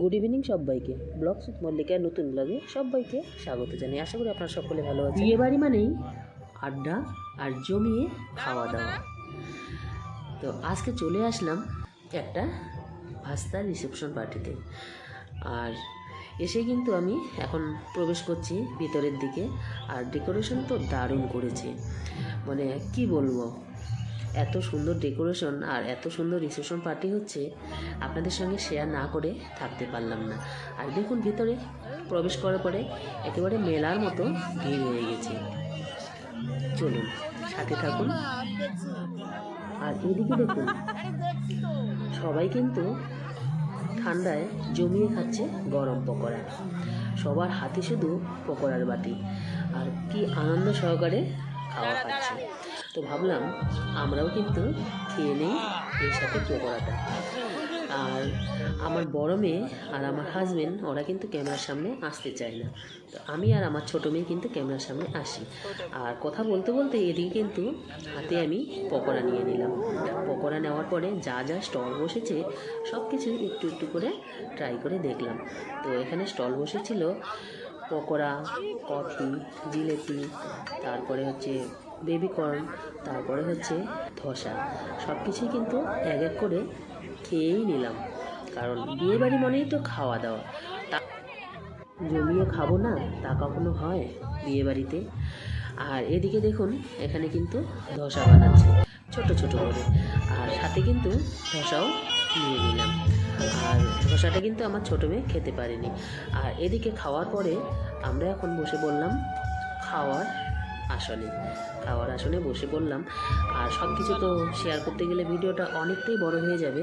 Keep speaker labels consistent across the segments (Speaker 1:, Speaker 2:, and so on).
Speaker 1: Good evening সবাইকে। Blog সুত মল্লিকার নতুন ব্লগে সবাইকে স্বাগত জানাই। আশা করি আপনারা সকলে ভালো আছেন। বিয়ে বাড়ি মানেই আড্ডা আর জমিয়ে খাওয়া দাওয়া। তো আজকে চলে আসলাম একটা ভাস্তার রিসেপশন পার্টিতে আর এসে কিন্তু আমি এখন প্রবেশ করছি ভিতরের দিকে। আর ডেকোরেশন তো দারুণ করেছে। মানে কি বলব? এত সুন্দর ডেকোরেশন আর এত সুন্দর রিসেপশন পার্টি হচ্ছে, আপনাদের সঙ্গে শেয়ার না করে থাকতে পারলাম না। আর দেখুন ভিতরে প্রবেশ করার পরে একেবারে মেলার মতো ভিড় হয়ে গেছে। চলুন, সাথে থাকুন। আর এদিকে দেখুন, সবাই কিন্তু ঠান্ডায় জমিয়ে খাচ্ছে গরম পকোড়া। সবার হাতে শুধু পকোড়ার বাটি। আর কি আনন্দ সহকারে খাওয়া খাচ্ছে তো ভাবলাম আমরাও কিন্তু খেয়ে নিই এর সাথে পকোড়াটা। আর আমার বড় মেয়ে আর আমার হাজবেন্ড ওরা কিন্তু ক্যামেরার সামনে আসতে চায় না। তো আমি আর আমার ছোটো মেয়ে কিন্তু ক্যামেরার সামনে আসি। আর কথা বলতে বলতে এদিকে কিন্তু হাতে আমি পকোড়া নিয়ে নিলাম। পকোড়া নেওয়ার পরে যা যা স্টল বসেছে সব কিছু একটু একটু করে ট্রাই করে দেখলাম। তো এখানে স্টল বসেছিল পকোড়া, কফি, জিলেপি, তারপরে হচ্ছে বেবিকর্ন তারপরে হচ্ছে ধোসা। সব কিছুই কিন্তু এক এক করে খেয়েই নিলাম। কারণ বিয়ে বাড়ি মানেই তো খাওয়া দাওয়া তা জমিয়ে খাব না, তা কখনো হয় বিয়ে বাড়িতে আর এদিকে দেখুন, এখানে কিন্তু ধোসা বানাচ্ছে, ছোট ছোট করে। আর সাথে কিন্তু ধোসাও নিয়ে নিলাম। আর ধোসাটা কিন্তু আমার ছোটো মেয়ে খেতে পারেনি। আর এদিকে খাওয়ার পরে আমরা এখন বসে বললাম খাওয়ার আসনে। খাওয়ার আসনে বসে বললাম আর সব কিছু তো শেয়ার করতে গেলে ভিডিওটা অনেকটাই বড় হয়ে যাবে।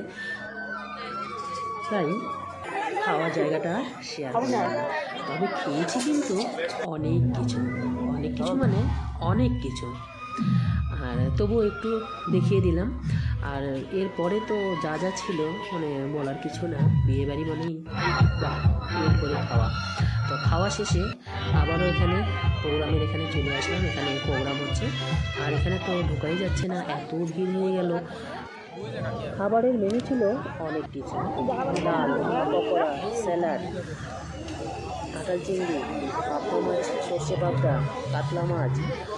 Speaker 1: তাই খাওয়ার জায়গাটা শেয়ার। তবে খেয়েছি কিন্তু অনেক কিছু। অনেক কিছু মানে অনেক কিছু। আর তবুও একটু দেখিয়ে দিলাম। আর এরপরে তো যা যা ছিল মানে বলার কিছু না। বিয়েবাড়ি মানেই এরপরে খাওয়া। তো খাওয়া শেষে আবারও এখানে প্রোগ্রামের এখানে চলে আসলাম। এখানে প্রোগ্রাম হচ্ছে। আর এখানে তো ঢুকাই যাচ্ছে না, এত ভিড় হয়ে গেল। খাবারের মেনু ছিল অনেক কিছু। ডাল, পকোড়া, স্যালাড কাঁঠাল চিংড়ি, পাপড়া মাছ, সর্ষে পাপড়া কাতলা মাছ,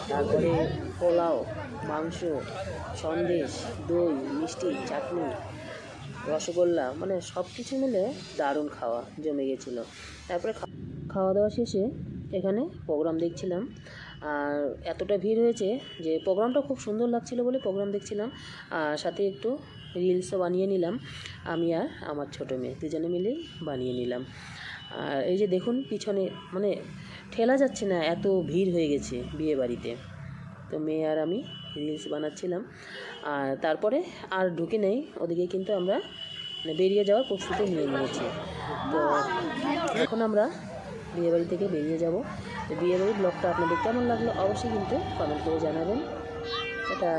Speaker 1: তারপরে পোলাও, মাংস, সন্দেশ, দই, মিষ্টি, চাটনি, রসগোল্লা মানে সব কিছু মিলে দারুণ খাওয়া জমে গেছিল। তারপরে খাওয়া দাওয়া শেষে এখানে প্রোগ্রাম দেখছিলাম। আর এতটা ভিড় হয়েছে যে প্রোগ্রামটা খুব সুন্দর লাগছিল বলে প্রোগ্রাম দেখছিলাম। আর সাথে একটু রিলসও বানিয়ে নিলাম। আমি আর আমার ছোটো মেয়ে দুজনে মিলেই বানিয়ে নিলাম। আর এই যে দেখুন পিছনে মানে ঠেলা যাচ্ছে না, এত ভিড় হয়ে গেছে বিয়ে বাড়িতে তো মেয়ে আর আমি রিলস বানাচ্ছিলাম। আর তারপরে আর ঢুকে নেই, ওদিকে কিন্তু আমরা মানে বেরিয়ে যাওয়ার প্রস্তুতি নিয়ে নিয়েছি। তো এখন আমরা বিয়েবাড়ি থেকে বেরিয়ে যাব। তো বিয়েবাড়ির ব্লগটা আপনাদের কেমন লাগল অবশ্যই কিন্তু কমেন্ট করে জানাবেন। এটা